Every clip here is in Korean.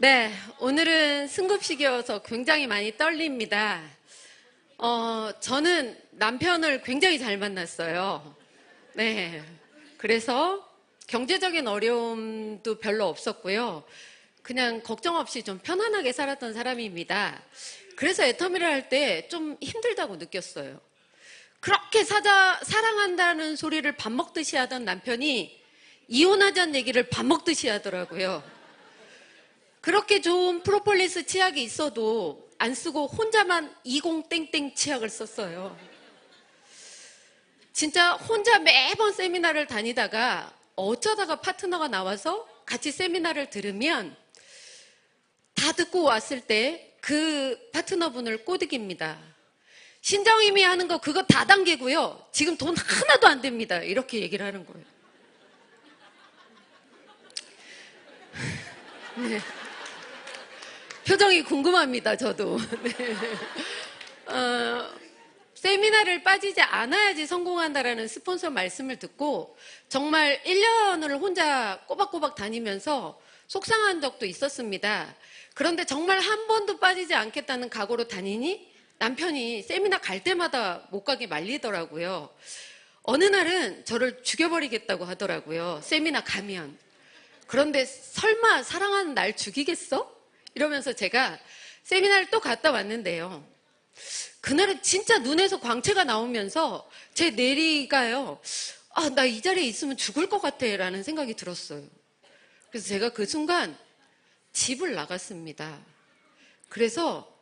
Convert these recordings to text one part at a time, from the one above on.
네, 오늘은 승급식이어서 굉장히 많이 떨립니다. 어, 저는 남편을 굉장히 잘 만났어요. 네. 그래서 경제적인 어려움도 별로 없었고요. 그냥 걱정 없이 좀 편안하게 살았던 사람입니다. 그래서 애터미를 할 때 좀 힘들다고 느꼈어요. 그렇게 사자, 사랑한다는 소리를 밥 먹듯이 하던 남편이 이혼하자는 얘기를 밥 먹듯이 하더라고요. 그렇게 좋은 프로폴리스 치약이 있어도 안 쓰고 혼자만 20땡땡 치약을 썼어요. 진짜 혼자 매번 세미나를 다니다가 어쩌다가 파트너가 나와서 같이 세미나를 들으면 다 듣고 왔을 때 그 파트너분을 꼬드깁니다. 신정임이 하는 거 그거 다 단계고요. 지금 돈 하나도 안 됩니다. 이렇게 얘기를 하는 거예요. 네. 표정이 궁금합니다, 저도. 네. 어, 세미나를 빠지지 않아야지 성공한다라는 스폰서 말씀을 듣고 정말 1년을 혼자 꼬박꼬박 다니면서 속상한 적도 있었습니다. 그런데 정말 한 번도 빠지지 않겠다는 각오로 다니니 남편이 세미나 갈 때마다 못 가게 말리더라고요. 어느 날은 저를 죽여버리겠다고 하더라고요. 세미나 가면. 그런데 설마 사랑하는 날 죽이겠어? 이러면서 제가 세미나를 또 갔다 왔는데요. 그날은 진짜 눈에서 광채가 나오면서 제 내리가요. 아, 나 이 자리에 있으면 죽을 것 같아. 라는 생각이 들었어요. 그래서 제가 그 순간 집을 나갔습니다. 그래서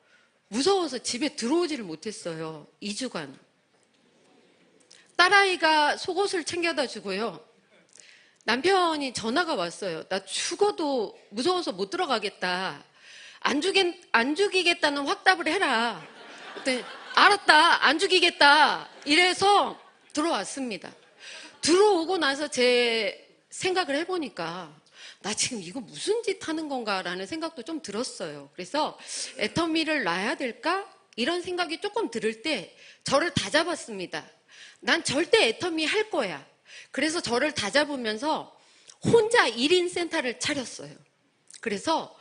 무서워서 집에 들어오지를 못했어요. 2주간. 딸아이가 속옷을 챙겨다 주고요. 남편이 전화가 왔어요. 나 죽어도 무서워서 못 들어가겠다. 안 죽인, 안 죽이겠다는 확답을 해라. 알았다. 안 죽이겠다. 이래서 들어왔습니다. 들어오고 나서 제 생각을 해보니까 나 지금 이거 무슨 짓 하는 건가라는 생각도 좀 들었어요. 그래서 애터미를 놔야 될까? 이런 생각이 조금 들을 때 저를 다 잡았습니다. 난 절대 애터미 할 거야. 그래서 저를 다 잡으면서 혼자 1인 센터를 차렸어요. 그래서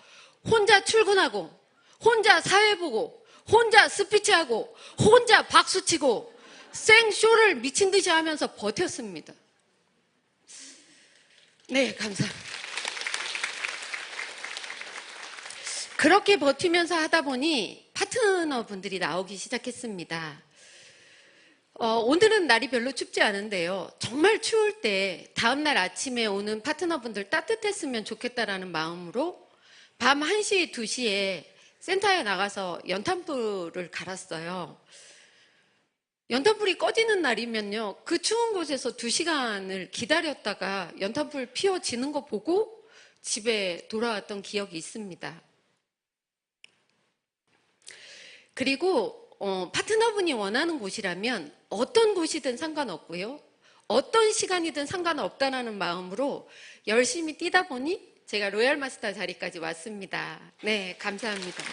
혼자 출근하고, 혼자 사회 보고, 혼자 스피치하고, 혼자 박수치고, 생쇼를 미친 듯이 하면서 버텼습니다. 네, 감사합니다. 그렇게 버티면서 하다 보니 파트너 분들이 나오기 시작했습니다. 어, 오늘은 날이 별로 춥지 않은데요. 정말 추울 때 다음날 아침에 오는 파트너분들 따뜻했으면 좋겠다라는 마음으로 밤 1시, 2시에 센터에 나가서 연탄불을 갈았어요. 연탄불이 꺼지는 날이면요. 그 추운 곳에서 2시간을 기다렸다가 연탄불 피워지는 거 보고 집에 돌아왔던 기억이 있습니다. 그리고 어, 파트너분이 원하는 곳이라면 어떤 곳이든 상관없고요. 어떤 시간이든 상관없다라는 마음으로 열심히 뛰다 보니 제가 로얄 마스터 자리까지 왔습니다. 네, 감사합니다.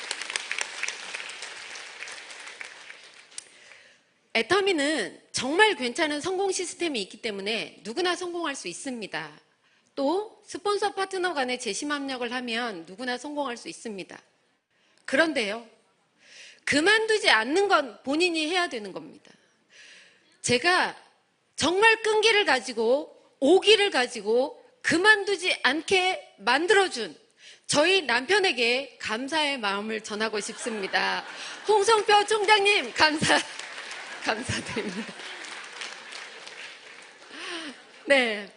애터미는 정말 괜찮은 성공 시스템이 있기 때문에 누구나 성공할 수 있습니다. 또 스폰서 파트너 간에 재심 합력을 하면 누구나 성공할 수 있습니다. 그런데요. 그만두지 않는 건 본인이 해야 되는 겁니다. 제가 정말 끈기를 가지고 오기를 가지고 그만두지 않게 만들어준 저희 남편에게 감사의 마음을 전하고 싶습니다. 홍성표 총장님 감사 감사드립니다. 네.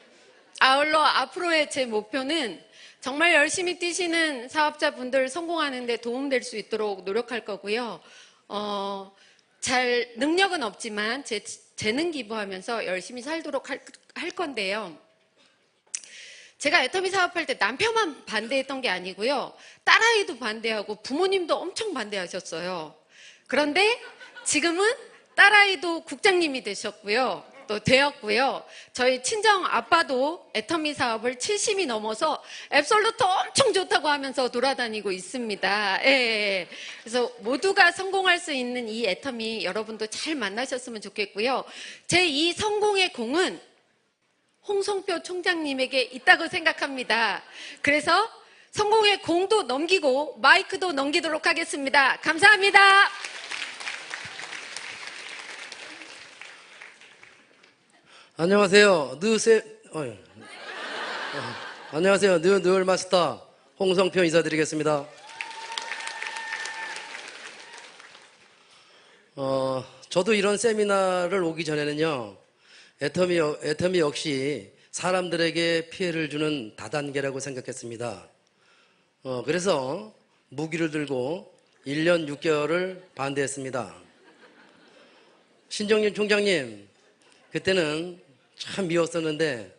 아울러 앞으로의 제 목표는 정말 열심히 뛰시는 사업자분들 성공하는데 도움될 수 있도록 노력할 거고요. 어, 잘 능력은 없지만 제 재능 기부하면서 열심히 살도록 할, 할 건데요. 제가 애터미 사업할 때 남편만 반대했던 게 아니고요. 딸아이도 반대하고 부모님도 엄청 반대하셨어요. 그런데 지금은 딸아이도 국장님이 되셨고요. 또 되었고요. 저희 친정 아빠도 애터미 사업을 70이 넘어서 앱솔루트 엄청 좋다고 하면서 돌아다니고 있습니다. 예, 예. 그래서 모두가 성공할 수 있는 이 애터미 여러분도 잘 만나셨으면 좋겠고요. 제 이 성공의 공은 홍성표 총장님에게 있다고 생각합니다. 그래서 성공의 공도 넘기고 마이크도 넘기도록 하겠습니다. 감사합니다. 안녕하세요. 느세 어이. 어, 안녕하세요. 느 느얼 마스터 홍성표 인사드리겠습니다. 어, 저도 이런 세미나를 오기 전에는요. 애터미 역- 애터미 역시 사람들에게 피해를 주는 다단계라고 생각했습니다. 어, 그래서 무기를 들고 1년 6개월을 반대했습니다. 신정님 총장님, 그때는 참 미웠었는데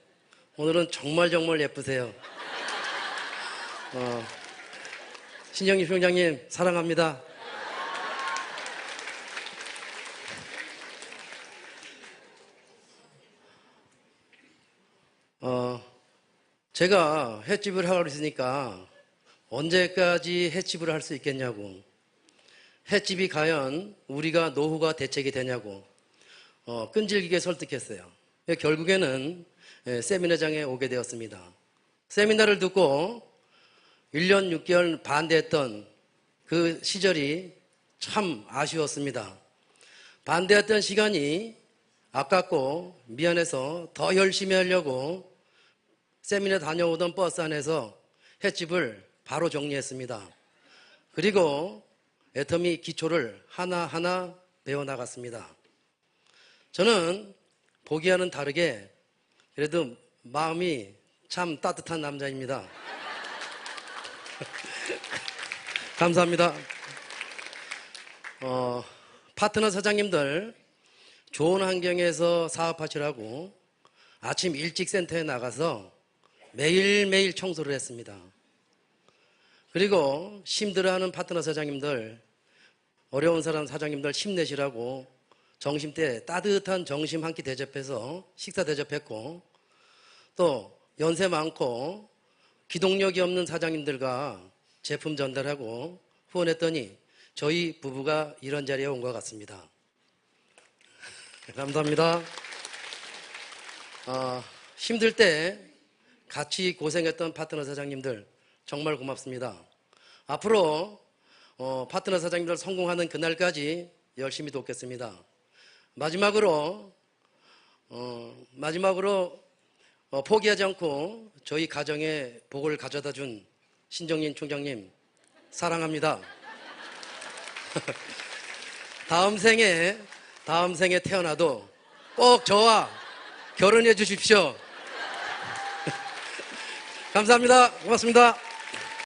오늘은 정말 정말 예쁘세요. 어, 신정님 총장님 사랑합니다. 어, 제가 횟집을 하고 있으니까 언제까지 횟집을 할 수 있겠냐고. 횟집이 과연 우리가 노후가 대책이 되냐고. 어, 끈질기게 설득했어요. 결국에는 예, 세미나장에 오게 되었습니다. 세미나를 듣고 1년 6개월 반대했던 그 시절이 참 아쉬웠습니다. 반대했던 시간이 아깝고 미안해서 더 열심히 하려고 세미나 다녀오던 버스 안에서 횟집을 바로 정리했습니다. 그리고 애터미 기초를 하나하나 배워나갔습니다. 저는 보기와는 다르게 그래도 마음이 참 따뜻한 남자입니다. 감사합니다. 어, 파트너 사장님들 좋은 환경에서 사업하시라고 아침 일찍 센터에 나가서 매일매일 청소를 했습니다. 그리고 힘들어하는 파트너 사장님들, 어려운 사람 사장님들 힘내시라고 점심 때 따뜻한 점심 한 끼 대접해서 식사 대접했고 또 연세 많고 기동력이 없는 사장님들과 제품 전달하고 후원했더니 저희 부부가 이런 자리에 온 것 같습니다. 감사합니다. 아, 힘들 때 같이 고생했던 파트너 사장님들 정말 고맙습니다. 앞으로 어, 파트너 사장님들 성공하는 그날까지 열심히 돕겠습니다. 마지막으로 어, 마지막으로 어, 포기하지 않고 저희 가정에 복을 가져다 준 신정인 총장님 사랑합니다. 다음 생에 다음 생에 태어나도 꼭 저와 결혼해 주십시오. 감사합니다. 고맙습니다.